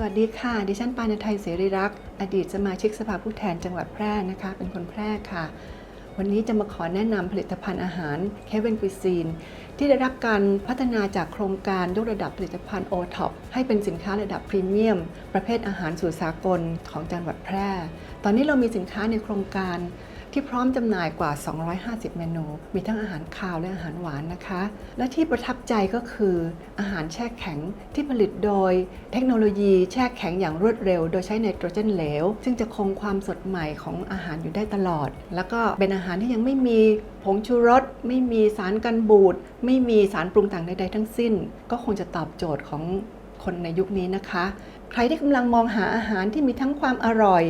สวัสดีค่ะ ดิฉันปานไทยเสรีรักษ์อดีตสมาชิกสภาผู้แทนจังหวัดแพร่นะคะ เป็นคนแพร่ค่ะ วันนี้จะมาขอแนะนำผลิตภัณฑ์อาหาร k e v i n Cuisine ที่ได้รับการพัฒนาจากโครงการยกระดับผลิตภัณฑ์ o t o p ให้เป็นสินค้าระดับพรีเมียม ประเภทอาหารสู่สากลของจังหวัดแพร่ ตอนนี้เรามีสินค้าในโครงการ ที่พร้อมจำหน่ายกว่า 250 เมนู มีทั้งอาหารคาวและอาหารหวานนะคะ และที่ประทับใจก็คืออาหารแช่แข็งที่ผลิตโดยเทคโนโลยีแช่แข็งอย่างรวดเร็ว โดยใช้ไนโตรเจนเหลว ซึ่งจะคงความสดใหม่ของอาหารอยู่ได้ตลอด แล้วก็เป็นอาหารที่ยังไม่มีผงชูรส ไม่มีสารกันบูด ไม่มีสารปรุงแต่งใดๆทั้งสิ้น ก็คงจะตอบโจทย์ของคนในยุคนี้นะคะ ใครที่กำลังมองหาอาหารที่มีทั้งความอร่อย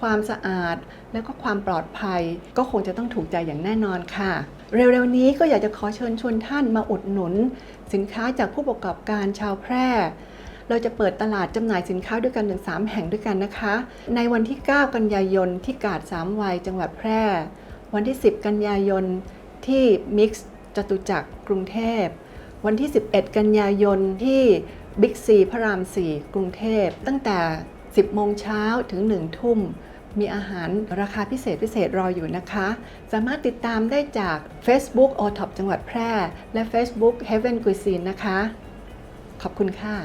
ความสะอาด แล้วก็ความปลอดภัย ก็คงจะต้องถูกใจอย่างแน่นอนค่ะ เร็วๆนี้ก็อยากจะขอเชิญชวนท่านมาอุดหนุน สินค้าจากผู้ประกอบการชาวแพร่เราจะเปิดตลาดจำหน่ายสินค้าด้วยกันถึง 3 แห่งด้วยกันนะคะ ในวันที่ 9 กันยายนที่กาดสามวัยจังหวัดแพร่ วันที่ 10 กันยายนที่มิกซ์จตุจักรกรุงเทพ วันที่ 11 กันยายนที่บิ๊กซีพระราม 4 กรุงเทพ ตั้งแต่ 10 โมงเช้าถึง 1 ทุ่ม มีอาหารราคาพิเศษพิเศษรออยู่นะคะ สามารถติดตามได้จาก Facebook o t o p จังหวัดแพร่ และ Facebook Heaven Cuisine นะคะ ขอบคุณค่ะ